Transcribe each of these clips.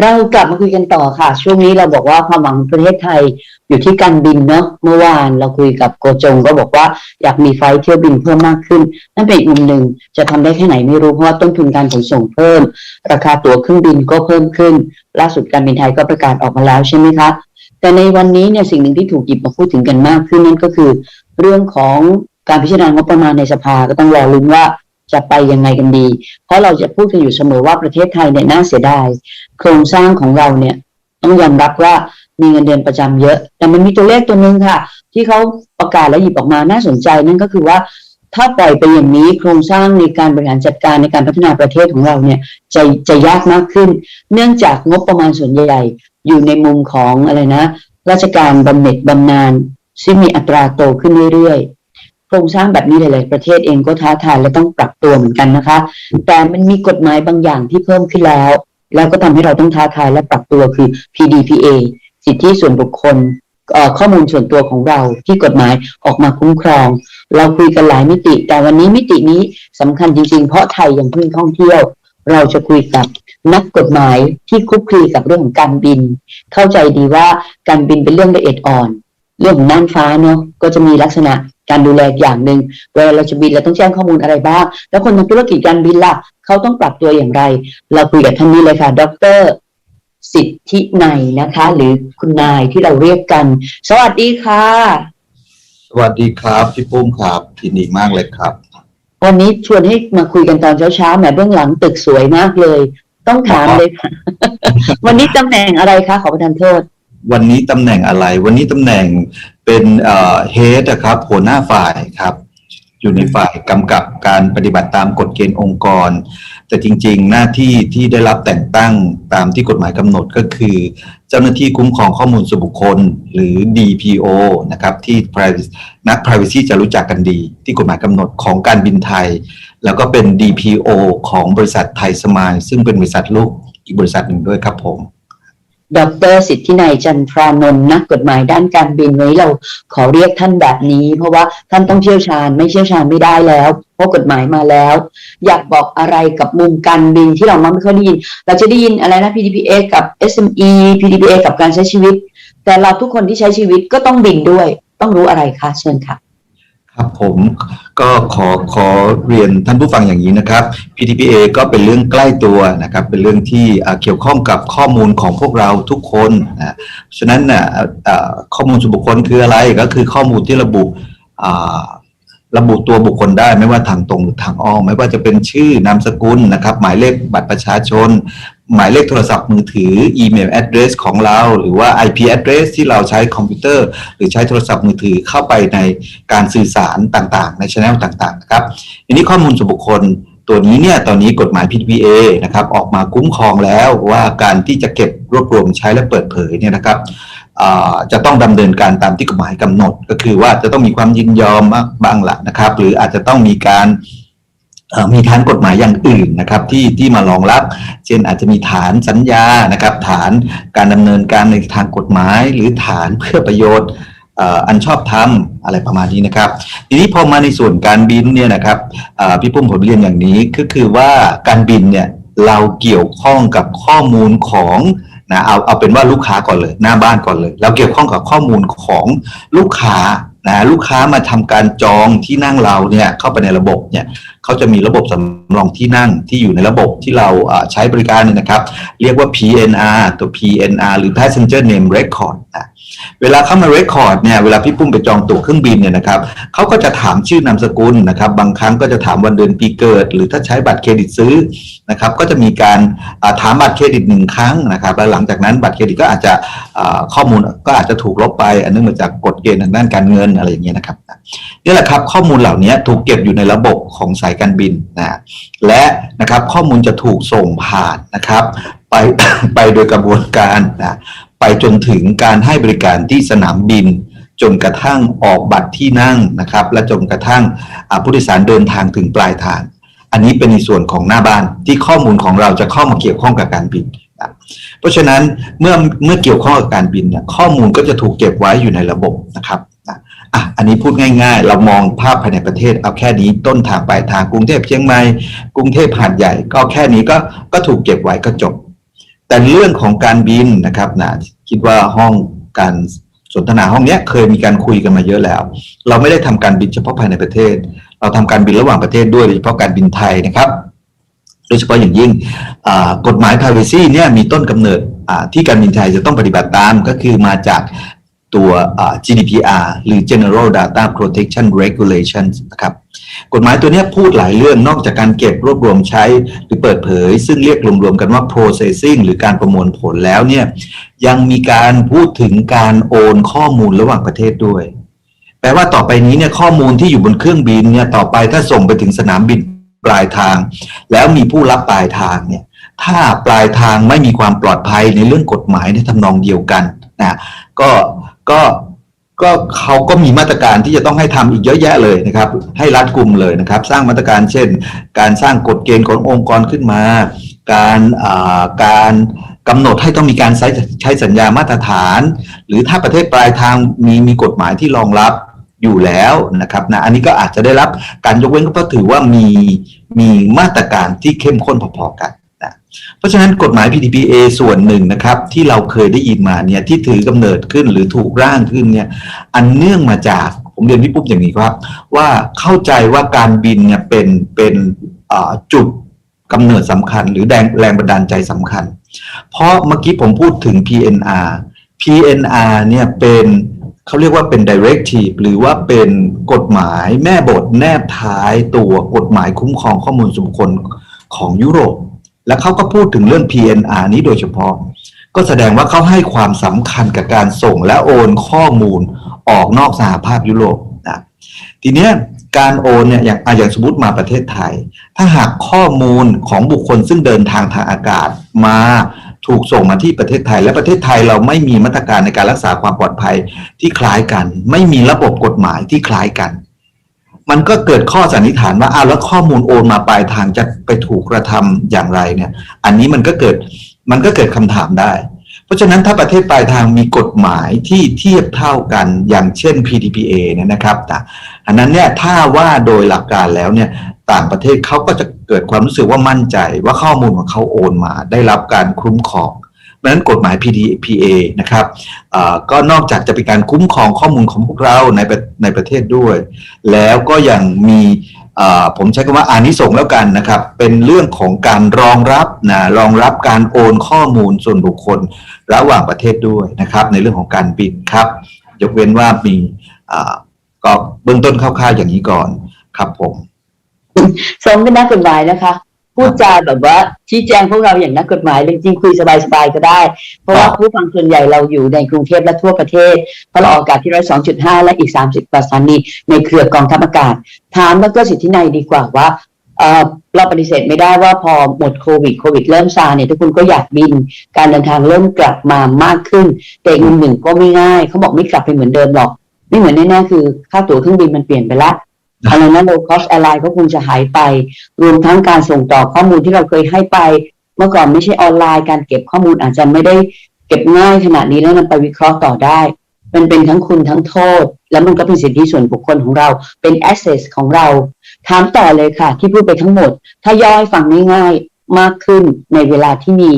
เรากลับมาคุยกันต่อค่ะ ช่วงนี้เราบอกว่าความหวังของประเทศไทยอยู่ที่การบินเนาะเมื่อวานเราคุยกับโกจงก็บอกว่าอยากมีไฟเที่ยวบินเพิ่มมากขึ้น นั่นเป็นอีกมุมหนึ่งจะทำได้แค่ไหนไม่รู้เพราะว่าต้นทุนการขนส่งเพิ่ม ราคาตั๋วเครื่องบินก็เพิ่มขึ้น ล่าสุดการบินไทยก็ประกาศออกมาแล้วใช่ไหมคะแต่ในวันนี้เนี่ยสิ่งหนึ่งที่ถูกหยิบมาพูดถึงกันมากขึ้นนั่นก็คือ เรื่องของการพิจารณางบประมาณในสภาก็ต้องรอลุ้นว่า จะไปยังไงกันดี เพราะเราจะพูดกันอยู่เสมอว่าประเทศไทยเนี่ยน่าเสียดาย โครงสร้างของเราเนี่ยต้องยอมรับว่ามีเงินเดือนประจำเยอะ แต่มันมีตัวเลขตัวหนึ่งค่ะ ที่เขาประกาศและหยิบออกมาน่าสนใจนั่นก็คือว่า ถ้าปล่อยไปอย่างนี้โครงสร้างในการบริหารจัดการในการพัฒนาประเทศของเราเนี่ยจะจะยากมากขึ้น เนื่องจากงบประมาณส่วนใหญ่อยู่ในมุมของอะไรนะ ราชการบำเหน็จบำนาญซึ่งมีอัตราโตขึ้นเรื่อยๆ โครงสร้างแบบนี้หลาย ๆ ประเทศเองก็ท้าทายและต้องปรับตัวเหมือนกันนะคะ แต่มันมีกฎหมายบางอย่างที่เพิ่มขึ้นแล้ว แล้วก็ทำให้เราต้องท้าทายและปรับตัวคือ PDPA สิทธิส่วนบุคคลข้อมูลส่วนตัวของเราที่กฎหมายออกมาคุ้มครอง เราคุยกันหลายมิติ แต่วันนี้มิตินี้สำคัญจริง ๆ เพราะไทยยังเพิ่งท่องเที่ยว เราจะคุยกับนักกฎหมายที่คลุกคลีกับเรื่องของการบิน เข้าใจดีว่าการบินเป็นเรื่องละเอียดอ่อน เรื่องของน่านฟ้าเนาะก็จะมีลักษณะ การดูแลอย่างหนึ่งเวลาเราจะบินเราต้องแจ้งข้อมูลอะไรบ้าง แล้วคนทำธุรกิจการบินล่ะเขาต้องปรับตัวอย่างไร เราคุยกับท่านนี้เลยค่ะ ดร สิทธินายนะคะ หรือคุณนายที่เราเรียกกัน สวัสดีค่ะ สวัสดีครับพี่ปุ้มครับยินดีมากเลยครับ วันนี้ชวนให้มาคุยกันตอนเช้าๆแหมเบื้องหลังตึกสวยมากเลย ต้องถามเลยค่ะ วันนี้ตำแหน่งอะไรคะขอประทานโทษ วันนี้ตำแหน่งอะไร วันนี้ตำแหน่งเป็นเฮดครับหัวหน้าฝ่ายครับ อยู่ในฝ่ายกำกับการปฏิบัติตามกฎเกณฑ์องค์กร แต่จริง ๆ หน้าที่ที่ได้รับแต่งตั้งตามที่กฎหมายกำหนดก็คือ เจ้าหน้าที่คุ้มครองข้อมูลส่วนบุคคล หรือ DPO นะครับ ที่ privacy นัก privacy จะรู้จักกันดี ที่กฎหมายกำหนดของการบินไทย แล้วก็เป็น DPO ของบริษัทไทยสมายซึ่งเป็นบริษัทลูกอีกบริษัทหนึ่งด้วยครับผม ดรสิทธินายจันทรานนท์นักกฎหมายด้านการบินไว้เราขอเรียกท่านแบบนี้ เพราะว่าท่านต้องเชี่ยวชาญ ไม่เชี่ยวชาญไม่ได้แล้ว เพราะกฎหมายมาแล้ว อยากบอกอะไรกับมุมการบินที่เราไม่ค่อยได้ยิน เราจะได้ยินอะไรนะ PDPA กับ SME PDPA กับการใช้ชีวิต แต่เราทุกคนที่ใช้ชีวิตก็ต้องบินด้วย ต้องรู้อะไรคะเชิญค่ะ ครับผมก็ขอขอเรียนท่านผู้ฟังอย่างนี้นะครับ PTPA ก็เป็นเรื่องใกล้ตัวนะครับ เป็นเรื่องที่อ่าเกี่ยวข้องกับข้อมูลของพวกเราทุกคนนะฉะนั้นน่ะอ่าข้อมูลส่วนบุคคลคืออะไรก็คือข้อมูลที่ระบุอ่าระบุตัวบุคคลได้ไม่ว่าทางตรงหรือทางอ้อมไม่ว่าจะเป็นชื่อนามสกุลนะครับ หมายเลขบัตรประชาชน หมายเลขโทรศัพท์มือถืออีเมล address ของเรา หรือว่า IP address ที่เราใช้คอมพิวเตอร์ หรือใช้โทรศัพท์มือถือเข้าไปในการสื่อสารต่างๆ ในช anel ต่างๆนะครับทีนี้ข้อมูลส่วนบุคคลตัวนี้เนี่ยตอนนี้กฎหมาย PDPA นะครับออกมาคุ้มครองแล้วว่าการที่จะเก็บรวบรวมใช้และเปิดเผยเนี่ยนะครับจะต้องดำเนินการตามที่กฎหมายกำหนด ก็คือว่าจะต้องมีความยินยอมบ้างละนะครับ หรืออาจจะต้องมีการ มีฐานกฎหมายอย่างอื่นนะครับที่ที่มารองรับ เช่นอาจจะมีฐานสัญญานะครับ ฐานการดำเนินการในทางกฎหมาย หรือฐานเพื่อประโยชน์อันชอบธรรมอะไรประมาณนี้นะครับ ทีนี้พอมาในส่วนการบินเนี่ยนะครับพี่ปุ้มผมเรียนอย่างนี้ก็คือว่าการบินเนี่ยเราเกี่ยวข้องกับข้อมูลของนะเอาเอาเป็นว่าลูกค้าก่อนเลยหน้าบ้านก่อนเลย เราเกี่ยวข้องกับข้อมูลของลูกค้านะลูกค้ามาทำการจองที่นั่งเราเนี่ยเข้าไปในระบบเนี่ยเขาจะมีระบบสำรองที่นั่งที่อยู่ในระบบที่เราใช้บริการนะครับ เรียกว่า PNR ตัว PNR หรือ Passenger Name Record นะเวลาเข้ามา Record เนี่ยเวลาพี่ปุ้มไปจองตั๋วเครื่องบินเนี่ยนะครับเขาก็จะถามชื่อนามสกุลนะครับบางครั้งก็จะถามวันเดือนปีเกิด หรือถ้าใช้บัตรเครดิตซื้อนะครับก็จะมีการถามบัตรเครดิตหนึ่งครั้งนะครับแล้วหลังจากนั้นบัตรเครดิตก็อาจจะข้อมูลก็อาจจะถูกลบไป อันเนื่องมาจากกฎเกณฑ์ทางด้านการเงินอะไรอย่างเงี้ยนะครับนี่แหละครับข้อมูลเหล่านี้ถูกเก็บอยู่ในระบบของสายการบินนะและนะครับข้อมูลจะถูกส่งผ่านนะครับ ไปไปโดยกระบวนการนะไปจนถึงการให้บริการที่สนามบิน จนกระทั่งออกบัตรที่นั่งนะครับ และจนกระทั่งผู้โดยสารเดินทางถึงปลายทาง อันนี้เป็นในส่วนของหน้าบ้านที่ข้อมูลของเราจะเข้ามาเกี่ยวข้องกับการบินนะเพราะฉะนั้นเมื่อเมื่อเกี่ยวข้องกับการบินเนี่ยข้อมูลก็จะถูกเก็บไว้อยู่ในระบบนะครับ อะอันนี้พูดง่าย ๆ เรามองภาพภายในประเทศ เอาแค่นี้ต้นทางปลายทางกรุงเทพเชียงใหม่กรุงเทพหาดใหญ่ ก็แค่นี้ก็ก็ถูกเก็บไว้ก็จบ แต่เรื่องของการบินนะครับนะคิดว่าห้องการสนทนาห้องเนี้ยเคยมีการคุยกันมาเยอะแล้ว เราไม่ได้ทำการบินเฉพาะภายในประเทศ เราทำการบินระหว่างประเทศด้วยโดยเฉพาะการบินไทยนะครับ โดยเฉพาะอย่างยิ่งกฎหมาย privacy เนี่ยมีต้นกำเนิดที่การบินไทยจะต้องปฏิบัติตามก็คือมาจาก ตัว GDPR หรือ General Data Protection Regulations นะครับ กฎหมายตัวนี้พูดหลายเรื่องนอกจากการเก็บรวบรวมใช้หรือเปิดเผย ซึ่งเรียกรวมๆกันว่า processing หรือการประมวลผลแล้วเนี่ยยังมีการพูดถึงการโอนข้อมูลระหว่างประเทศด้วย แปลว่าต่อไปนี้เนี่ยข้อมูลที่อยู่บนเครื่องบินเนี่ยต่อไปถ้าส่งไปถึงสนามบินปลายทาง แล้วมีผู้รับปลายทางเนี่ยถ้าปลายทางไม่มีความปลอดภัยในเรื่องกฎหมายในทำนองเดียวกัน นะก็ก็ก็เขาก็มีมาตรการที่จะต้องให้ทำอีกเยอะแยะเลยนะครับ ให้รัดกลุ่มเลยนะครับ สร้างมาตรการเช่น การสร้างกฎเกณฑ์ขององค์กรขึ้นมา การการกำหนดให้ต้องมีการใช้ใช้สัญญามาตรฐาน หรือถ้าประเทศปลายทางมีมีกฎหมายที่รองรับอยู่แล้วนะครับนะอันนี้ก็อาจจะได้รับการยกเว้นก็ถือว่ามีมีมาตรการที่เข้มข้นพอๆกัน เพราะฉะนั้นกฎหมาย PDPA ส่วนหนึ่งนะครับ ที่เราเคยได้ยินมาเนี่ยที่ถือกำเนิดขึ้นหรือถูกร่างขึ้นเนี่ยอันเนื่องมาจากผมเรียนพี่ปุ๊บอย่างนี้ครับ ว่าเข้าใจว่าการบินเนี่ยเป็นเป็นจุดกำเนิดสำคัญ หรือแรงแรงบันดาลใจสำคัญ เพราะเมื่อกี้ผมพูดถึง PNR PNR เนี่ยเป็นเขาเรียกว่าเป็น directive หรือว่าเป็นกฎหมายแม่บทแนบท้ายตัวกฎหมายคุ้มครองข้อมูลส่วนบุคคลของยุโรป และเขาก็พูดถึงเรื่อง PNR นี้โดยเฉพาะ ก็แสดงว่าเขาให้ความสำคัญกับการส่งและโอนข้อมูลออกนอกสหภาพยุโรปนะทีเนี้ยการโอนเนี่ยอย่างอะอย่างสมมติมาประเทศไทย ถ้าหากข้อมูลของบุคคลซึ่งเดินทางทางอากาศมาถูกส่งมาที่ประเทศไทย และประเทศไทยเราไม่มีมาตรการในการรักษาความปลอดภัยที่คล้ายกัน ไม่มีระบบกฎหมายที่คล้ายกัน มันก็เกิดข้อสันนิษฐานว่าอ้าวแล้วข้อมูลโอนมาปลายทางจะไปถูกกระทำอย่างไรเนี่ย อันนี้มันก็เกิดมันก็เกิดคำถามได้ เพราะฉะนั้นถ้าประเทศปลายทางมีกฎหมายที่เทียบเท่ากันอย่างเช่น PDPA เนี่ยนะครับแต่อันนั้นเนี่ยถ้าว่าโดยหลักการแล้วเนี่ยต่างประเทศเขาก็จะเกิดความรู้สึกว่ามั่นใจว่าข้อมูลของเขาโอนมา ได้รับการคุ้มครอง พราะนั้นกฎหมาย PDPA นะครับก็นอกจากจะเป็นการคุ้มครองข้อมูลของพวกเราในในประเทศด้วย แล้วก็ยังมีผมใช้คำว่าอานิสงส์แล้วกันนะครับ เป็นเรื่องของการรองรับนะรองรับการโอนข้อมูลส่วนบุคคลระหว่างประเทศด้วยนะครับ ในเรื่องของการบินครับ ยกเว้นว่ามีก็เบื้องต้นคร่าวๆอย่างนี้ก่อนครับผมสมเป็นนักกฎหมายนะคะ พูดจาแบบว่าชี้แจงพวกเราอย่างนักกฎหมายจริงๆคุยสบายๆก็ได้ เพราะว่าผู้ฟังส่วนใหญ่เราอยู่ในกรุงเทพและทั่วประเทศเพราะเราออกอากาศที่ร้อยสองจุดห้าและอีกสามสิบกว่าสถานีในเครือกองทัพอากาศ ถามดรสิทธินัยดีกว่าว่าเอ่อเราปฏิเสธไม่ได้ว่าพอหมดโควิดโควิดเริ่มซาเนี่ยทุกคนก็อยากบิน การเดินทางเริ่มกลับมามากขึ้น แต่อีกมุมหนึ่งก็ไม่ง่ายเขาบอกไม่กลับไปเหมือนเดิมหรอก ไม่เหมือนแน่ๆคือค่าตั๋วเครื่องบินมันเปลี่ยนไปละ อะไรนะ low cost airline ก็คงจะหายไป รวมทั้งการส่งต่อข้อมูลที่เราเคยให้ไป เมื่อก่อนไม่ใช่ออนไลน์การเก็บข้อมูลอาจจะไม่ได้เก็บง่ายขนาดนี้แล้วนำไปวิเคราะห์ต่อได้ มันเป็นทั้งคุณทั้งโทษ แล้วมันก็เป็นสิทธิส่วนบุคคลของเราเป็น access ของเรา ถามต่อเลยค่ะ ที่พูดไปทั้งหมด ถ้าย่อให้ฟังง่ายๆมากขึ้นในเวลาที่มี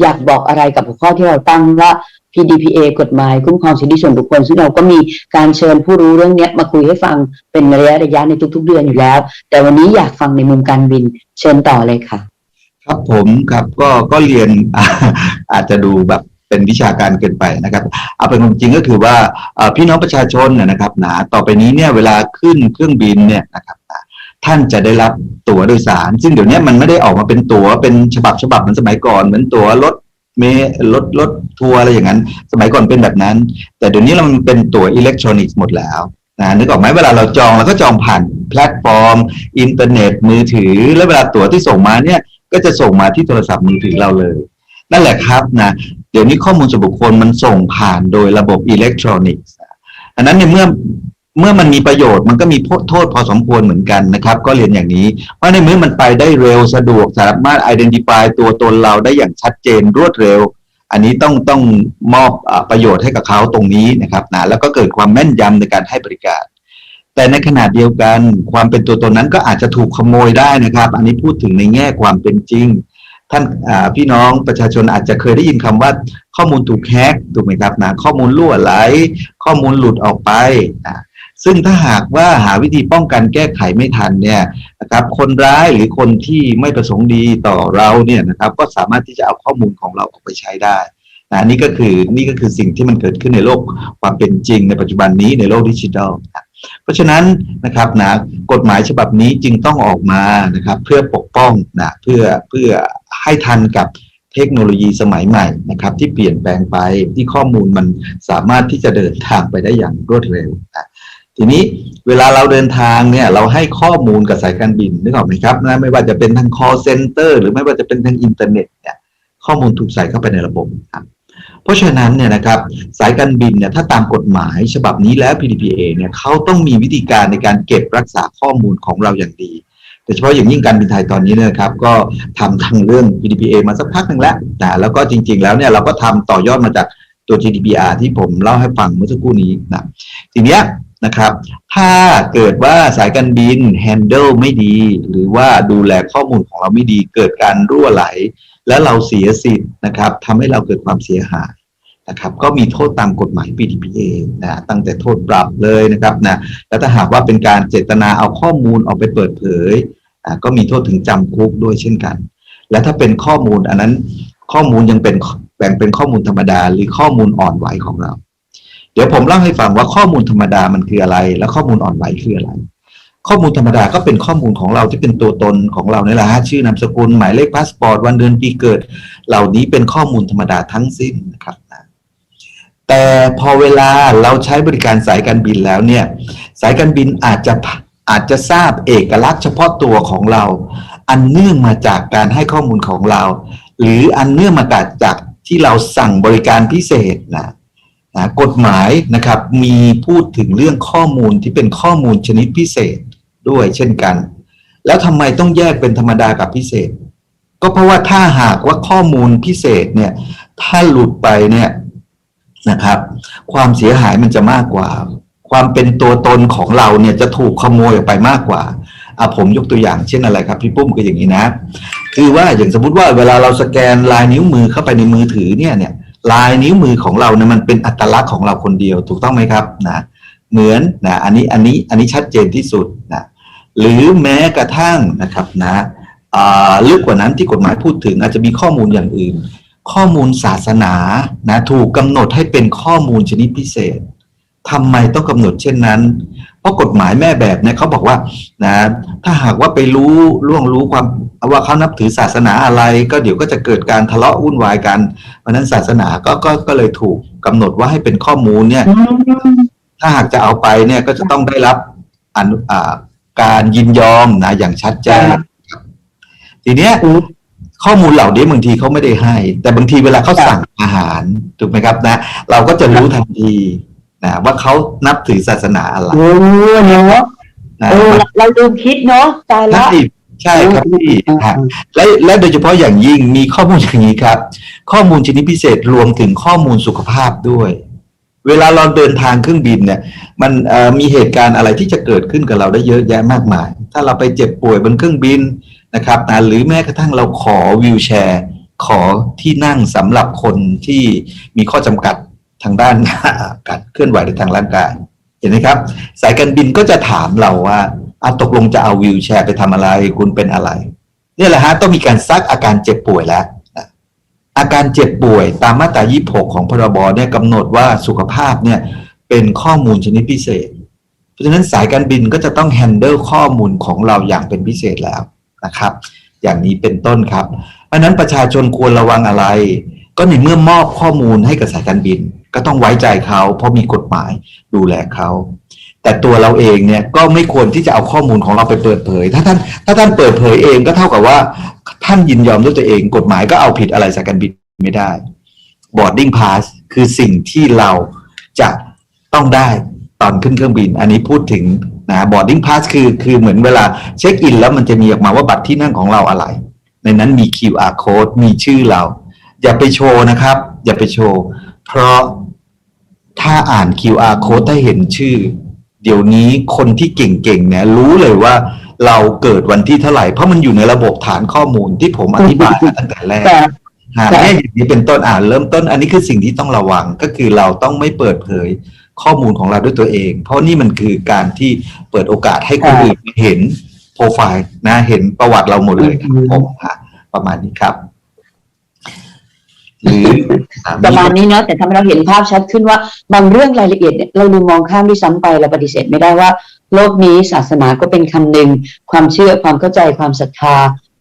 อยากบอกอะไรกับหัวข้อที่เราตั้งว่า PDPA กฎหมายคุ้มครองสิทธิส่วนบุคคล ซึ่งเราก็มีการเชิญผู้รู้เรื่องนี้มาคุยให้ฟังเป็นระยะระยะในทุก ๆ เดือนอยู่แล้ว แต่วันนี้อยากฟังในมุมการบินเชิญต่อเลยค่ะ ครับผมครับก็ก็เรียนอาจจะดูแบบเป็นวิชาการเกินไปนะครับ เอาเป็นความจริงก็คือว่าพี่น้องประชาชนนะครับนะต่อไปนี้เนี่ยเวลาขึ้นเครื่องบินเนี่ยนะครับท่านจะได้รับตั๋วโดยสาร ซึ่งเดี๋ยวนี้มันไม่ได้ออกมาเป็นตั๋วเป็นฉบับฉบับเหมือนสมัยก่อน เหมือนตั๋วรถ เมล์รถรถทัวร์อะไรอย่างนั้น สมัยก่อนเป็นแบบนั้น แต่เดี๋ยวนี้เรามันเป็นตั๋วอิเล็กทรอนิกส์หมดแล้วนะนึกออกไหมเวลาเราจองเราก็จองผ่านแพลตฟอร์ม อินเทอร์เน็ตมือถือ แล้วเวลาตั๋วที่ส่งมาเนี่ย ก็จะส่งมาที่โทรศัพท์มือถือเราเลย นั่นแหละครับนะเดี๋ยวนี้ข้อมูลส่วนบุคคลมันส่งผ่านโดยระบบอิเล็กทรอนิกส์อันนั้นเนี่ยเมื่อ เมื่อมันมีประโยชน์มันก็มีโทษพอสมควรเหมือนกันนะครับ ก็เรียนอย่างนี้ว่าในเมื่อมันไปได้เร็วสะดวกสามารถ identify ตัวตนเราได้อย่างชัดเจนรวดเร็ว อันนี้ต้องต้องมอบอประโยชน์ให้กับเขาตรงนี้นะครับนะแล้วก็เกิดความแม่นยำในการให้บริการ แต่ในขณะเดียวกัน ความเป็นตัวตนนั้นก็อาจจะถูกขโมยได้นะครับ อันนี้พูดถึงในแง่ความเป็นจริงท่านพี่น้องประชาชนอาจจะเคยได้ยินคำว่าข้อมูลถูกแฮกถูกไหมครับนะข้อมูลรั่วไหล ข้อมูลหลุดออกไปนะ ซึ่งถ้าหากว่าหาวิธีป้องกันแก้ไขไม่ทันเนี่ยนะครับคนร้ายหรือคนที่ไม่ประสงค์ดีต่อเราเนี่ยนะครับก็สามารถที่จะเอาข้อมูลของเราออกไปใช้ได้นะนี่ก็คือนี่ก็คือสิ่งที่มันเกิดขึ้นในโลกความเป็นจริงในปัจจุบันนี้ในโลกดิจิทัลนะเพราะฉะนั้นนะครับนะกฎหมายฉบับนี้จึงต้องออกมานะครับเพื่อปกป้องนะเพื่อเพื่อให้ทันกับเทคโนโลยีสมัยใหม่นะครับที่เปลี่ยนแปลงไปที่ข้อมูลมันสามารถที่จะเดินทางไปได้อย่างรวดเร็วนะ ทีนี้เวลาเราเดินทางเนี่ยเราให้ข้อมูลกับสายการบินนึกออกไหมครับนะไม่ว่าจะเป็นทาง call center หรือไม่ว่าจะเป็นทางอินเทอร์เน็ตเนี่ยข้อมูลถูกใส่เข้าไปในระบบครับเพราะฉะนั้นเนี่ยนะครับสายการบินเนี่ยถ้าตามกฎหมายฉบับนี้แล้ว PDPA เนี่ยเขาต้องมีวิธีการในการเก็บรักษาข้อมูลของเราอย่างดีโดยเฉพาะอย่างยิ่งการบินไทยตอนนี้เนะครับ ก็ทำทางเรื่อง PDPA มาสักพักหนึ่งแล้วนะแล้วก็จริง ๆ แล้วเนี่ยเราก็ทำต่อยอดมาจากตัว GDPR ที่ผมเล่าให้ฟังเมื่อสักครู่นี้นะทีเนี้ย นะครับ ถ้าเกิดว่าสายการบิน handle ไม่ดี หรือว่าดูแลข้อมูลของเราไม่ดี เกิดการรั่วไหล แล้วเราเสียสิทธิ์นะครับทำให้เราเกิดความเสียหายนะครับก็มีโทษตามกฎหมาย PDPA นะตั้งแต่โทษปรับเลยนะครับนะแล้วถ้าหากว่าเป็นการเจตนาเอาข้อมูลออกไปเปิดเผยอ่าก็มีโทษถึงจำคุกด้วยเช่นกัน และถ้าเป็นข้อมูลอันนั้นข้อมูลยังเป็นแบ่งเป็นข้อมูลธรรมดา หรือข้อมูลอ่อนไหวของเรา เดี๋ยวผมเล่าให้ฟังว่าข้อมูลธรรมดามันคืออะไร และข้อมูลอ่อนไหวคืออะไร ข้อมูลธรรมดาก็เป็นข้อมูลของเราที่เป็นตัวตนของเราเนี่ยแหละฮะชื่อนามสกุลหมายเลขพาสปอร์ตวันเดือนปีเกิด เหล่านี้เป็นข้อมูลธรรมดาทั้งสิ้นนะครับนะแต่พอเวลาเราใช้บริการสายการบินแล้วเนี่ย สายการบินอาจจะอาจจะทราบเอกลักษณ์เฉพาะตัวของเรา อันเนื่องมาจากการให้ข้อมูลของเรา หรืออันเนื่องมาจากจากที่เราสั่งบริการพิเศษนะ นะกฎหมายนะครับมีพูดถึงเรื่องข้อมูลที่เป็นข้อมูลชนิดพิเศษด้วยเช่นกัน แล้วทำไมต้องแยกเป็นธรรมดากับพิเศษ ก็เพราะว่าถ้าหากว่าข้อมูลพิเศษเนี่ยถ้าหลุดไปเนี่ยนะครับ ความเสียหายมันจะมากกว่า ความเป็นตัวตนของเราเนี่ยจะถูกขโมยออกไปมากกว่าอะผมยกตัวอย่างเช่นอะไรครับพี่ปุ้มก็อย่างนี้นะ คือว่าอย่างสมมติว่าเวลาเราสแกนลายนิ้วมือเข้าไปในมือถือเนี่ยเนี่ย ลายนิ้วมือของเราเนี่ยมันเป็นอัตลักษณ์ของเราคนเดียวถูกต้องไหมครับนะเหมือนนะอันนี้อันนี้อันนี้ชัดเจนที่สุดนะหรือแม้กระทั่งนะครับนะลึกกว่านั้นที่กฎหมายพูดถึงอาจจะมีข้อมูลอย่างอื่น ข้อมูลศาสนานะถูกกำหนดให้เป็นข้อมูลชนิดพิเศษทำไมต้องกำหนดเช่นนั้น เพราะกฎหมายแม่แบบเนี่ยเขาบอกว่านะถ้าหากว่าไปรู้ล่วงรู้ความว่าเขานับถือศาสนาอะไร ก็เดี๋ยวก็จะเกิดการทะเลาะวุ่นวายกันเพราะนั้นศาสนาก็ก็ก็เลยถูกกำหนดว่าให้เป็นข้อมูลเนี่ย ถ้าหากจะเอาไปเนี่ยก็จะต้องได้รับอนุการยินยอมนะอย่างชัดเจนทีเนี้ยข้อมูลเหล่านี้บางทีเขาไม่ได้ให้ แต่บางทีเวลาเขาสั่งอาหารถูกไหมครับนะ เราก็จะรู้ทันที นะว่าเขานับถือศาสนาอะไรโอ้เนาะนะเออเราลืมคิดเนาะตายละใช่ใช่ครับพี่ฮะและและโดยเฉพาะอย่างยิ่งมีข้อมูลอย่างนี้ครับ ข้อมูลชนิดพิเศษรวมถึงข้อมูลสุขภาพด้วย เวลาเราเดินทางเครื่องบินเนี่ย มันเอ่อมีเหตุการณ์อะไรที่จะเกิดขึ้นกับเราได้เยอะแยะมากมาย ถ้าเราไปเจ็บป่วยบนเครื่องบินนะครับนะหรือแม้กระทั่งเราขอวิวแชร์ ขอที่นั่งสำหรับคนที่มีข้อจำกัด ทางด้านการเคลื่อนไหวในทางร่างกาย เห็นไหมครับ สายการบินก็จะถามเราว่าอาตกลงจะเอาวิวแชร์ไปทำอะไร คุณเป็นอะไรเนี่ยแหละฮะต้องมีการซักอาการเจ็บป่วยแล้วอาการเจ็บป่วยตามมาตรา 26 ของพรบเนี่ยกำหนดว่าสุขภาพเนี่ยเป็นข้อมูลชนิดพิเศษ เพราะฉะนั้นสายการบินก็จะต้องแฮนเดิลข้อมูลของเราอย่างเป็นพิเศษแล้วนะครับ อย่างนี้เป็นต้นครับเพราะฉะนั้นประชาชนควรระวังอะไร ก็ในเมื่อมอบข้อมูลให้กับสายการบิน ก็ต้องไว้ใจเขาเพราะมีกฎหมายดูแลเขาแต่ตัวเราเองเนี่ยก็ไม่ควรที่จะเอาข้อมูลของเราไปเปิดเผย ถ้าท่านถ้าท่านเปิดเผยเองก็เท่ากับว่า ท่านยินยอมด้วยตัวเอง กฎหมายก็เอาผิดอะไรสายการบินไม่ได้ boarding pass คือสิ่งที่เราจะต้องได้ตอนขึ้นเครื่องบิน อันนี้พูดถึงนะ boarding pass คือคือเหมือนเวลาเช็คอินแล้วมันจะมีออกมาว่าบัตรที่นั่งของเราอะไร ในนั้นมี QR code มีชื่อเรา อย่าไปโชว์นะครับ อย่าไปโชว์ เพราะ ถ้าอ่าน QR code ถ้าเห็นชื่อ เดี๋ยวนี้คนที่เก่งๆเนี่ยรู้เลยว่าเราเกิดวันที่เท่าไหร่ เพราะมันอยู่ในระบบฐานข้อมูลที่ผมอธิบายมาตั้งแต่แรกแต่หาแต่แง่อย่างนี้เป็นต้นอ่านเริ่มต้น อันนี้คือสิ่งที่ต้องระวังก็คือเราต้องไม่เปิดเผยข้อมูลของเราด้วยตัวเอง เพราะนี่มันคือการที่เปิดโอกาสให้คนอื่นเห็นโปรไฟล์นะเห็นประวัติเราหมดเลยครับผมฮะประมาณนี้ครับ หรืออ่าประมาณมีนี้เนาะแต่ทำให้เราเห็นภาพชัดขึ้นว่าบางเรื่องรายละเอียดเนี่ยเราดูมองข้ามด้วยซ้ำไปเราปฏิเสธไม่ได้ว่า โลกนี้ศาสนาก็เป็นคำหนึ่งความเชื่อความเข้าใจความศรัทธา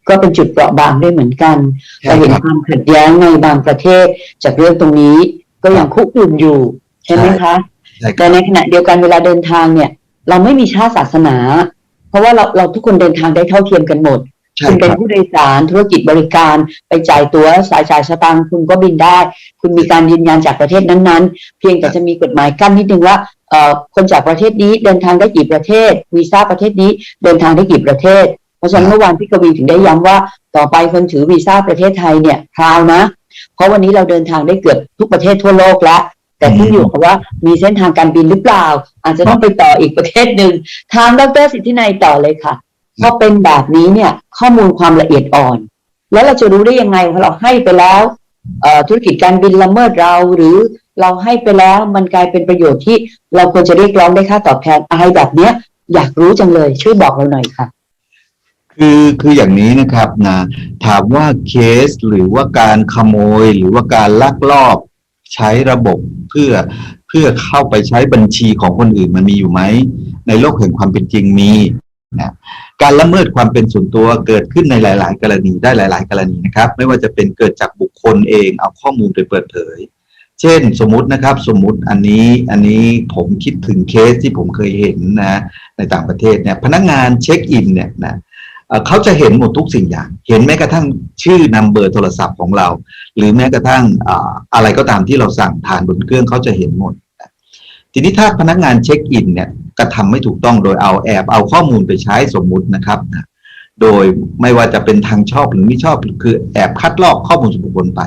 ก็เป็นจุดเปราะบางด้วยเหมือนกันใช่เราเห็นครับความขัดแย้งในบางประเทศ จากเรื่องตรงนี้ก็ยังคุกรุ่นอยู่ใช่ไหมคะใช่คแต่รับในขณะเดียวกันเวลาเดินทางเนี่ย เราไม่มีชาติศาสนา เพราะว่าเราเราทุกคนเดินทางได้เท่าเทียมกันหมดใช่ คุณคเป็นรับผู้โดยสารธุรกิจบริการไปจ่ายตัวสายจ่ายสตางค์คุณก็บินได้ คุณมีการยืนยันจากประเทศนั้นๆ เพียงแต่จะมีกฎหมายกั้นนิดนึงว่าเอ่อคนจากประเทศนี้เดินทางได้กี่ประเทศวีซ่าประเทศนี้เดินทางได้กี่ประเทศ เพราะฉะนั้นเมื่อวานพี่กวีถึงได้ย้ำว่าต่อไปคนถือวีซ่าประเทศไทยเนี่ยคราวนะ เพราะวันนี้เราเดินทางได้เกือบทุกประเทศทั่วโลกแล้วแต่ขึ้นอยู่กับว่ามีเส้นทางการบินหรือเปล่า อาจจะต้องไปต่ออีกประเทศหนึ่งทางดรสิทธินัยต่อเลยค่ะ พอเป็นแบบนี้เนี่ยข้อมูลความละเอียดอ่อน แล้วเราจะรู้ได้ยังไงว่าเราให้ไปแล้วธุรกิจการบินละเมิดเราหรือเราให้ไปแล้วมันกลายเป็นประโยชน์ที่เราควรจะเรียกร้องได้ค่าตอบแทนอะไรแบบเนี้ย อยากรู้จังเลยช่วยบอกเราหน่อยค่ะ คือคืออย่างนี้นะครับนะถามว่าเคสหรือว่าการขโมยหรือว่าการลักลอบใช้ระบบเพื่อเพื่อเข้าไปใช้บัญชีของคนอื่นมันมีอยู่ไหม ในโลกแห่งความเป็นจริงมี นะการละเมิดความเป็นส่วนตัวเกิดขึ้นในหลาย ๆ กรณีได้หลาย ๆ กรณีนะครับ ไม่ว่าจะเป็นเกิดจากบุคคลเองเอาข้อมูลไปเปิดเผย เช่น สมมุตินะครับ สมมุติอันนี้อันนี้ผมคิดถึงเคสที่ผมเคยเห็นนะในต่างประเทศเนี่ยพนักงานเช็คอินเนี่ยนะเขาจะเห็นหมดทุกสิ่งอย่าง เห็นแม้กระทั่งชื่อนำเบอร์โทรศัพท์ของเรา หรือแม้กระทั่งอ่าอะไรก็ตามที่เราสั่งผ่านบนเครื่องเขาจะเห็นหมด ทีนี้ถ้าพนักงานเช็คอินเนี่ยกระทำไม่ถูกต้องโดยเอาแอบเอาข้อมูลไปใช้สมมุตินะครับนะโดยไม่ว่าจะเป็นทางชอบหรือไม่ชอบคือแอบคัดลอกข้อมูลส่วนบุคคลไป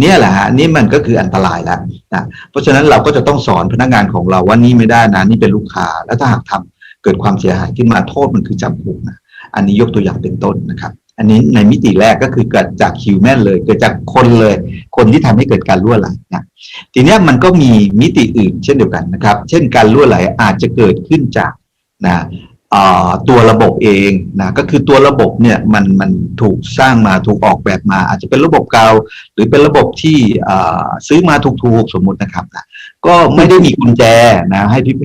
เนี่ยแหละฮะนี่มันก็คืออันตรายแล้วนะเพราะฉะนั้นเราก็จะต้องสอนพนักงานของเราว่านี่ไม่ได้นะนี่เป็นลูกค้า แล้วถ้าหากทำเกิดความเสียหายขึ้นมาโทษมันคือจำคุกนะอันนี้ยกตัวอย่างเป็นต้นนะครับ อันนี้ในมิติแรกก็คือเกิดจากฮิวแมนเลย เกิดจากคนเลย คนที่ทำให้เกิดการรั่วไหลนะทีนี้มันก็มีมิติอื่น เช่นเดียวกันนะครับ เช่นการรั่วไหลอาจจะเกิดขึ้นจากนะอ่าตัวระบบเองนะก็คือตัวระบบเนี่ยมันมันถูกสร้างมาถูกออกแบบมา อาจจะเป็นระบบเก่าหรือเป็นระบบที่อ่าซื้อมาถูกๆสมมุตินะครับนะก็ไม่ได้มีกุญแจนะให้พี่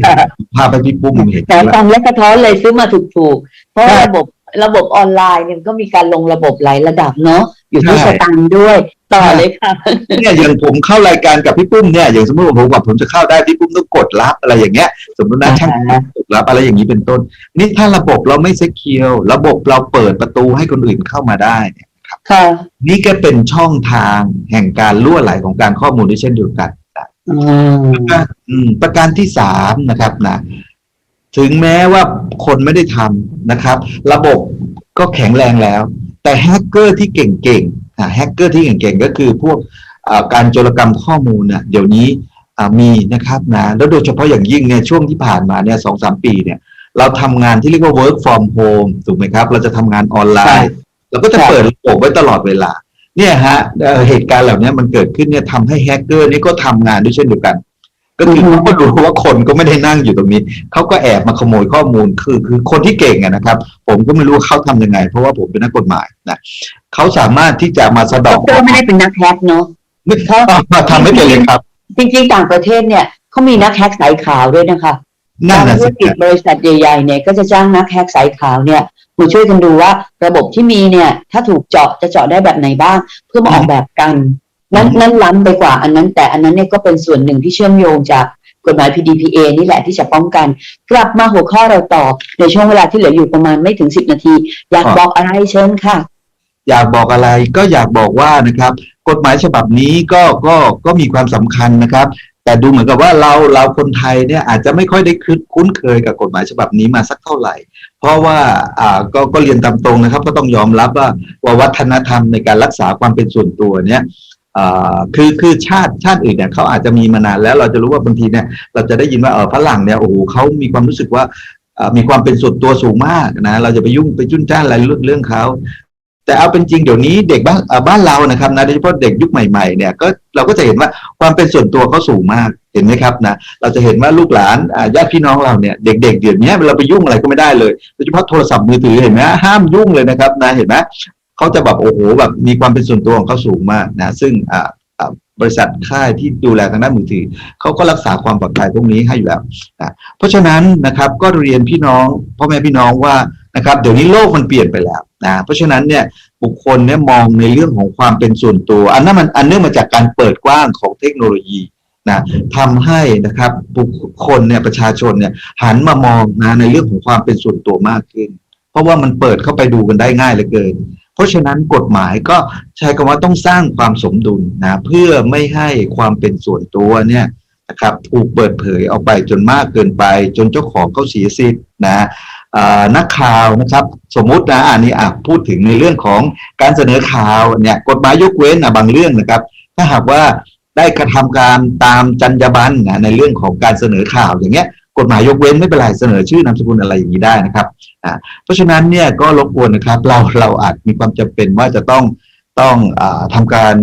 ภาพให้พี่ปุ้มเห็นแต่ฟังและสะท้อนเลยซื้อมาถูกๆเพราะระบบ ระบบออนไลน์เนี่ยก็มีการลงระบบหลายระดับเนาะอยู่ที่ใช่สตังค์ด้วย ต่อเลยค่ะเนี่ยอย่างผมเข้ารายการกับพี่ปุ้มเนี่ยอย่างสมมติว่าผมบอกผมจะเข้าได้พี่ปุ้มต้องกดรับอะไรอย่างเงี้ย สมมตินะอ่าช่างกดรับอะไรอย่างนี้เป็นต้น นี่ถ้าระบบเราไม่เซ็กเคียวระบบเราเปิดประตูให้คนอื่นเข้ามาได้เนี่ยค่ะนี่ก็เป็นช่องทางแห่งการล่วไหลของการข้อมูลด้วยเช่นเดียวกันนะอืมอืมประการที่สามนะครับนะ ถึงแม้ว่าคนไม่ได้ทำนะครับ ระบบก็แข็งแรงแล้ว แต่แฮกเกอร์ที่เก่งๆอ่าแฮกเกอร์ที่เก่งๆก็คือพวกอ่าการโจรกรรมข้อมูลเนี่ยเดี๋ยวนี้อ่ามีนะครับนะแล้วโดยเฉพาะอย่างยิ่งเนี่ยช่วงที่ผ่านมาเนี่ยสองสามปีเนี่ย เราทำงานที่เรียกว่า work from home ถูกไหมครับ เราจะทำงานออนไลน์ เราก็จะใช่เปิดระบบไว้ตลอดเวลา เนี่ยฮะเอ่อเหตุการณ์เหล่านี้มันเกิดขึ้นเนี่ยทำให้แฮกเกอร์นี่ก็ทำงานด้วยเช่นเดียวกัน ก็คือเขาก็รู้ว่าคนก็ไม่ได้นั่งอยู่ตรงนี้ เขาก็แอบมาขโมยข้อมูลคือ คือคนที่เก่งอะนะครับ ผมก็ไม่รู้ว่าเขาทำยังไง เพราะว่าผมเป็นนักกฎหมายนะเขาสามารถที่จะมาสะดเดอกรไม่ได้เป็นนักแฮกเนาะไม่เขามาทำไม่เป็นเลยครับ จริงๆ ต่างประเทศเนี่ยเขามีนักแฮกสายขาวด้วยนะคะนั่นบางนะธุสิรกิจบริษัทใหญ่ๆเนี่ยก็จะจ้างนักแฮกสายขาวเนี่ยมาช่วยกันดูว่าระบบที่มีเนี่ย ถ้าถูกเจาะจะเจาะได้แบบไหนบ้าง เพื่อมาออกแบบกัน นั้นนั้นล้ำไปกว่าอันนั้น แต่อันนั้นเนี่ยก็เป็นส่วนหนึ่งที่เชื่อมโยงจากกฎหมาย PDPA นี่แหละที่จะป้องกัน กลับมาหัวข้อเราต่อในช่วงเวลาที่เหลืออยู่ประมาณไม่ถึงสิบนาที อยากบอกอะไรเชิญค่ะ อยากบอกอะไรก็อยากบอกว่านะครับ กฎหมายฉบับนี้ก็ก็ก็มีความสำคัญนะครับ แต่ดูเหมือนกับว่าเราเราคนไทยเนี่ยอาจจะไม่ค่อยได้คุ้นคุ้นเคยกับกฎหมายฉบับนี้มาสักเท่าไหร่ เพราะว่าอ่าก็ก็เรียนตามตรงนะครับ ก็ต้องยอมรับว่าว่าวัฒนธรรมในการรักษาความเป็นส่วนตัวเนี่ยอ่า คือคือชาติชาติอื่นเนี่ยเขาอาจจะมีมานานแล้วเราจะรู้ว่าบางทีเนี่ยเราจะได้ยินว่าเออฝรั่งเนี่ยโอ้โหเขามีความรู้สึกว่ามีความเป็นส่วนตัวสูงมากนะเราจะไปยุ่งไปจุนจ้านอะไรเรื่องเรื่องเขาแต่เอาเป็นจริงเดี๋ยวนี้เด็กบ้านบ้านเรานะครับนะโดยเฉพาะเด็กยุคใหม่ๆเนี่ยก็เราก็จะเห็นว่าความเป็นส่วนตัวเขาสูงมากเห็นไหมครับนะเราจะเห็นว่าลูกหลานญาติพี่น้องเราเนี่ยเด็กๆเดี๋ยวนี้เราไปยุ่งอะไรก็ไม่ได้เลยโดยเฉพาะโทรศัพท์มือถือเห็นไหมห้ามยุ่งเลยนะครับนะเห็นไหม เขาจะแบบโอ้โหแบบมีความเป็นส่วนตัวของเขาสูงมากนะซึ่งบริษัทค่ายที่ดูแลทางด้านมือถือเขาก็รักษาความปลอดภัยพวกนี้ให้อยู่แล้วนะเพราะฉะนั้นนะครับก็เรียนพี่น้องพ่อแม่พี่น้องว่านะครับเดี๋ยวนี้โลกมันเปลี่ยนไปแล้วนะเพราะฉะนั้นเนี่ยบุคคลเนี่ยมองในเรื่องของความเป็นส่วนตัว อันนั้นมันอันเนื่องมาจากการเปิดกว้างของเทคโนโลยีนะทำให้นะครับบุคคลเนี่ยประชาชนเนี่ยหันมามองนะในเรื่องของความเป็นส่วนตัวมากขึ้น เพราะว่ามันเปิดเข้าไปดูกันได้ง่ายเหลือเกิน เพราะฉะนั้นกฎหมายก็ใช้คำว่าต้องสร้างความสมดุลนะเพื่อไม่ให้ความเป็นส่วนตัวเนี่ยนะครับถูกเปิดเผยออกไปจนมากเกินไป จนเจ้าของเขาเสียสิทธิ์นะนักข่าวนะครับ สมมุตินะอันนี้อะพูดถึงในเรื่องของการเสนอข่าวเนี่ยกฎหมายยกเว้นนะบางเรื่องนะครับ ถ้าหากว่าได้กระทำการตามจรรยาบรรณนะในเรื่องของการเสนอข่าวอย่างเงี้ย กฎหมายยกเว้นไม่เป็นไรเสนอชื่อนามสกุลอะไรอย่างนี้ได้นะครับอ่าเพราะฉะนั้นเนี่ยก็รบกวนนะครับ เราเราอาจมีความจำเป็นว่าจะต้องต้องอาทำการ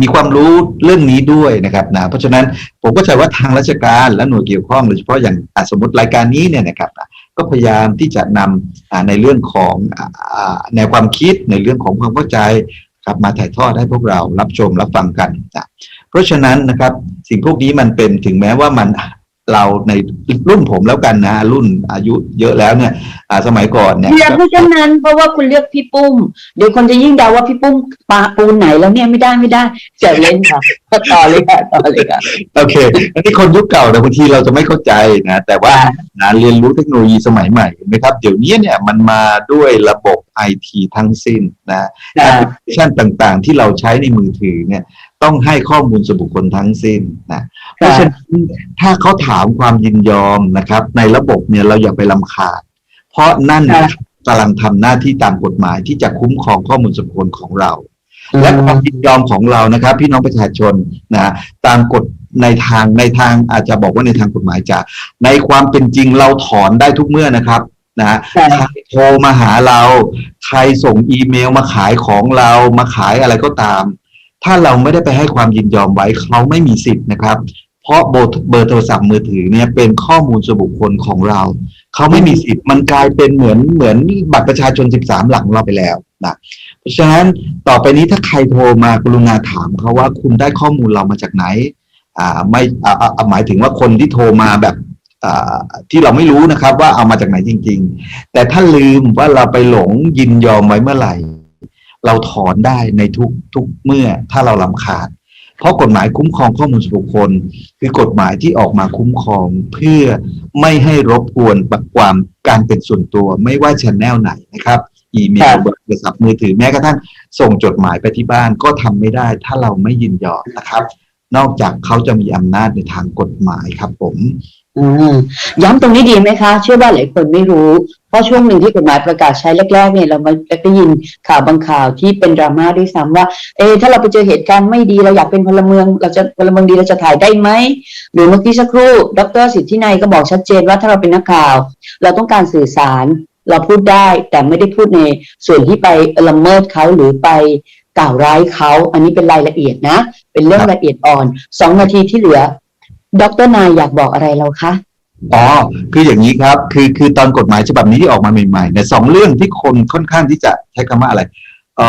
มีความรู้เรื่องนี้ด้วยนะครับนะเพราะฉะนั้นผมก็จะว่าทางราชการและหน่วยเกี่ยวข้องโดยเฉพาะอย่างสมมติรายการนี้เนี่ยนะครับก็พยายามที่จะนำในเรื่องของแนวความคิดในเรื่องของความเข้าใจครับมาถ่ายทอดให้พวกเรารับชมรับฟังกันนะเพราะฉะนั้นนะครับสิ่งพวกนี้มันเป็นถึงแม้ว่ามัน เราในรุ่นผมแล้วกันนะรุ่นอายุเยอะแล้วเนี่ยอ่าสมัยก่อนเนี่ยเรียกเพราะฉะนั้นเพราะว่าคุณเลือกพี่ปุ้ม เดี๋ยวคนจะยิ่งเดาว่าพี่ปุ้มปาปูนไหนแล้วเนี่ยไม่ได้ไม่ได้เจะเล่นค่ะต่อเลยค่ะต่อเลยค่ะโอเคอันนี้คนยุคเก่าแต่บางทีเราจะไม่เข้าใจนะ แต่ว่านะเรียนรู้เทคโนโลยีสมัยใหม่เห็นไหมครับ เดี๋ยวนี้เนี่ยมันมาด้วยระบบไอทีทั้งสิ้นนะแอค่ะปพลิเคชันต่างๆ ที่เราใช้ในมือถือเนี่ย ต้องให้ข้อมูลส่วนบุคคลทั้งสิ้นนะเพราะฉะนั้นถ้าเขาถามความยินยอมนะครับ ในระบบเนี่ยเราอย่าไปลำคาญ เพราะนั่นค่ะกำลังทำหน้าที่ตามกฎหมายที่จะคุ้มครองข้อมูลส่วนบุคคลของเรา และความยินยอมของเรานะครับ พี่น้องประชาชนนะตามกฎในทางในทางอาจจะบอกว่าในทางกฎหมายจะในความเป็นจริงเราถอนได้ทุกเมื่อนะครับนะค่ะใครโทรมาหาเรา ใครส่งอีเมลมาขายของเรามาขายอะไรก็ตาม ถ้าเราไม่ได้ไปให้ความยินยอมไว้เขาไม่มีสิทธิ์นะครับ เพราะเบอร์โทรศัพท์มือถือเนี่ยเป็นข้อมูลส่วนบุคคลของเราเขาไม่มีสิทธิ์มันกลายเป็นเหมือนเหมือนบัตรประชาชน 13 หลังเราไปแล้วนะเพราะฉะนั้นต่อไปนี้ถ้าใครโทรมากรุณาถามเขาว่าคุณได้ข้อมูลเรามาจากไหนอ่าไม่อ่าอ่าอ่าหมายถึงว่าคนที่โทรมาแบบอ่าที่เราไม่รู้นะครับว่าเอามาจากไหนจริง ๆ แต่ถ้าลืมว่าเราไปหลงยินยอมไว้เมื่อไหร่ เราถอนได้ในทุกทุกเมื่อถ้าเราลำคาญ เพราะกฎหมายคุ้มครองข้อมูลส่วนบุคคล คือกฎหมายที่ออกมาคุ้มครองเพื่อไม่ให้รบกวนความการเป็นส่วนตัวไม่ว่าชแนลไหนนะครับอีเมคลรับเบอร์โทรศัพท์มือถือแม้กระทั่งส่งจดหมายไปที่บ้านก็ทำไม่ได้ ถ้าเราไม่ยินยอมนะครับ นอกจากเขาจะมีอำนาจในทางกฎหมายครับผมอ่าย้ำตรงนี้ดีไหมคะ เชื่อว่าหลายคนไม่รู้ เพราะช่วงหนึ่งที่กฎหมายประกาศใช้แรกๆเนี่ยเรามาได้ยินข่าวบางข่าวที่เป็นดราม่าด้วยซ้ำว่า เอะถ้าเราไปเจอเหตุการณ์ไม่ดีเราอยากเป็นพลเมือง เราจะพลเมืองดีเราจะถ่ายได้ไหมหรือเมื่อกี้สักครู่ ดรสิทธินัยก็บอกชัดเจนว่าถ้าเราเป็นนักข่าว เราต้องการสื่อสารเราพูดได้แต่ไม่ได้พูดในส่วนที่ไปละเมิดเขาหรือไป ล่าวร้ายเขาอันนี้เป็นรายละเอียดนะ เป็นเรื่องละเอียดอ่อนสองนาทีที่เหลือดรนายอยากบอกอะไรเราคะอ๋อคืออย่างนี้ครับ คือคือตอนกฎหมายฉบับนี้ที่ออกมาใหม่ๆเนี่ยสองเรื่องที่คนค่อนข้างที่จะใช้คำว่าอะไรเอ่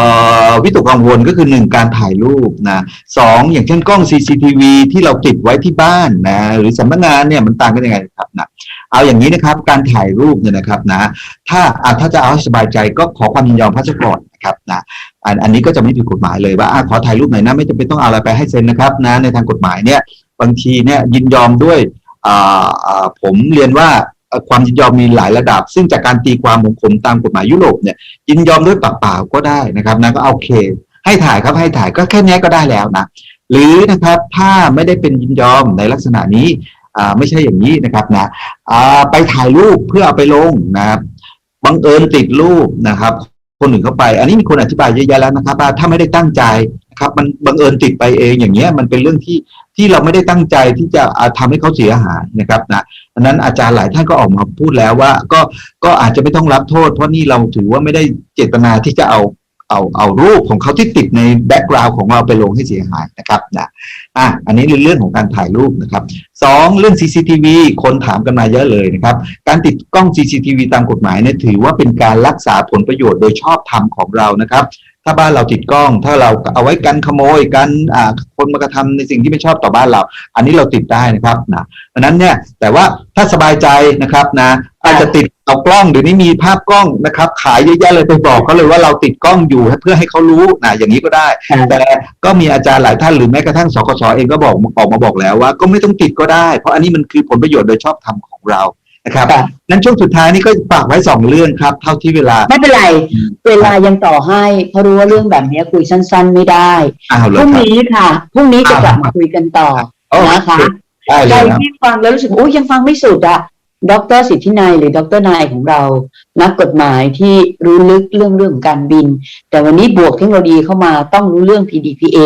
อวิตกกังวลก็คือหนึ่งการถ่ายรูปนะสองอย่างเช่นกล้อง CCTV ที่เราติดไว้ที่บ้านนะหรือสำนักงานเนี่ยมันต่างกันยังไงครับนะเอาอย่างนี้นะครับการถ่ายรูปเนี่ยนะครับนะถ้าอะถ้าจะเอาสบายใจก็ขอความยินยอมพาสปอร์ตนะครับนะ อันอันนี้ก็จะไม่ผิดกฎหมายเลยว่าอขอถ่ายรูปหน่อยนะไม่จำเป็นต้องเอาอะไรไปให้เซ็นนะครับนะในทางกฎหมายเนี่ยบางทีเนี่ยยินยอมด้วยผมเรียนว่าความยินยอมมีหลายระดับ ซึ่งจากการตีความของผมตามกฎหมายยุโรปเนี่ยยินยอมด้วยปากเปล่าก็ได้นะครับนะก็โอเค ให้ถ่ายครับให้ถ่ายก็แค่นี้ก็ได้แล้วนะหรือนะครับถ้าไม่ได้เป็นยินยอมในลักษณะนี้อ่าไม่ใช่อย่างนี้นะครับนะอ่าไปถ่ายรูปเพื่อเอาไปลงนะครับบังเอิญติดรูปนะครับ คนอื่นเข้าไป อันนี้มีคนอธิบายเยอะแยะแล้วนะครับว่าถ้าไม่ได้ตั้งใจนะครับมันบังเอิญติดไปเองอย่างเงี้ยมันเป็นเรื่องที่ที่เราไม่ได้ตั้งใจที่จะทำทำให้เขาเสียหายนะครับนะดังนั้นอาจารย์หลายท่านก็ออกมาพูดแล้วว่า ก็ก็อาจจะไม่ต้องรับโทษ เพราะนี่เราถือว่าไม่ได้เจตนาที่จะเอา เอาเอารูปของเขาที่ติดในแบ็กกราวด์ของเราไปลงให้เสียหายนะครับนะอะอันนี้เรื่องของการถ่ายรูปนะครับสองเรื่อง CCTV คนถามกันมาเยอะเลยนะครับ การติดกล้อง CCTV ตามกฎหมายเนี่ยถือว่าเป็นการรักษาผลประโยชน์โดยชอบธรรมของเรานะครับ ถ้าบ้านเราติดกล้อง ถ้าเราเอาไว้กันขโมยกันอ่าคนมากระทำในสิ่งที่ไม่ชอบต่อบ้านเรา อันนี้เราติดได้นะครับนะดังนั้นเนี่ยแต่ว่าถ้าสบายใจนะครับนะ อาจจะติดเอากล้องเดี๋ยวนี้มีภาพกล้องนะครับ ขายเยอะแยะเลยไปบอกเขาเลยว่าเราติดกล้องอยู่เพื่อให้เขารู้นะอย่างนี้ก็ได้ค่ะแต่ก็มีอาจารย์หลายท่านหรือแม้กระทั่งสกสเองก็บอกออกมาบอกแล้วว่า ก็ไม่ต้องติดก็ได้ เพราะอันนี้มันคือผลประโยชน์โดยชอบธรรมของเรานะครับค่ะนั้นช่วงสุดท้ายนี้ก็ฝากไว้สองเรื่องครับ เท่าที่เวลา ไม่เป็นไรอืมเวลายังต่อให้ เพราะรู้ว่าเรื่องแบบนี้คุยสั้น ๆ ไม่ได้อ้าวเลพยรุ่งครับนี้ค่ะพรุ่งนี้จะกลับมาคุยกันต่อโอเคนะคะได้เลใครยครับที่ฟังแล้วรู้สึกว่าโอ้ยยังฟังไม่สุดอะ ดรสิทธินายหรือดรนายของเรา นักกฎหมายที่รู้ลึกเรื่องเรื่องการบิน แต่วันนี้บวกเทคโนโลยีเข้ามาต้องรู้เรื่อง PDPA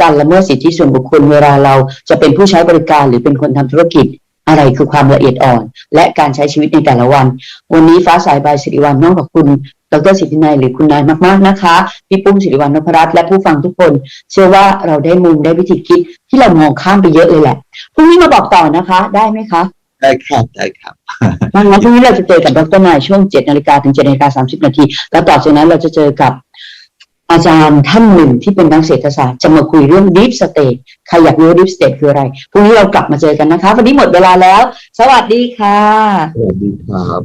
การละเมิดสิทธิส่วนบุคคลเวลาเราจะเป็นผู้ใช้บริการหรือเป็นคนทำธุรกิจ อะไรคือความละเอียดอ่อน และการใช้ชีวิตในแต่ละวัน วันนี้ฟ้าสายบายสิริวัลน้องกับคุณดรสิทธินายหรือคุณนายมากๆนะคะ พี่ปุ้มสิริวัลนพรัตน์และผู้ฟังทุกคน เชื่อว่าเราได้มุมได้วิธีคิดที่เรามองข้ามไปเยอะเลยแหละพรุ่งนี้มาบอกต่อนะคะ ได้ไหมคะ ได้ครับได้ครับดังนั้นพรุ่งนี้เราจะเจอกับดรนายช่วง7นาฬิกาถึง7นาฬิกา30นาทีแล้วต่อจากนั้นเราจะเจอกับอาจารย์ท่านหนึ่งที่เป็นนักเศรษฐศาสตร์จะมาคุยเรื่อง deep state ใครอยากรู้ว่า deep state คืออะไร พรุ่งนี้เรากลับมาเจอกันนะคะ วันนี้หมดเวลาแล้ว สวัสดีค่ะ สวัสดีครับ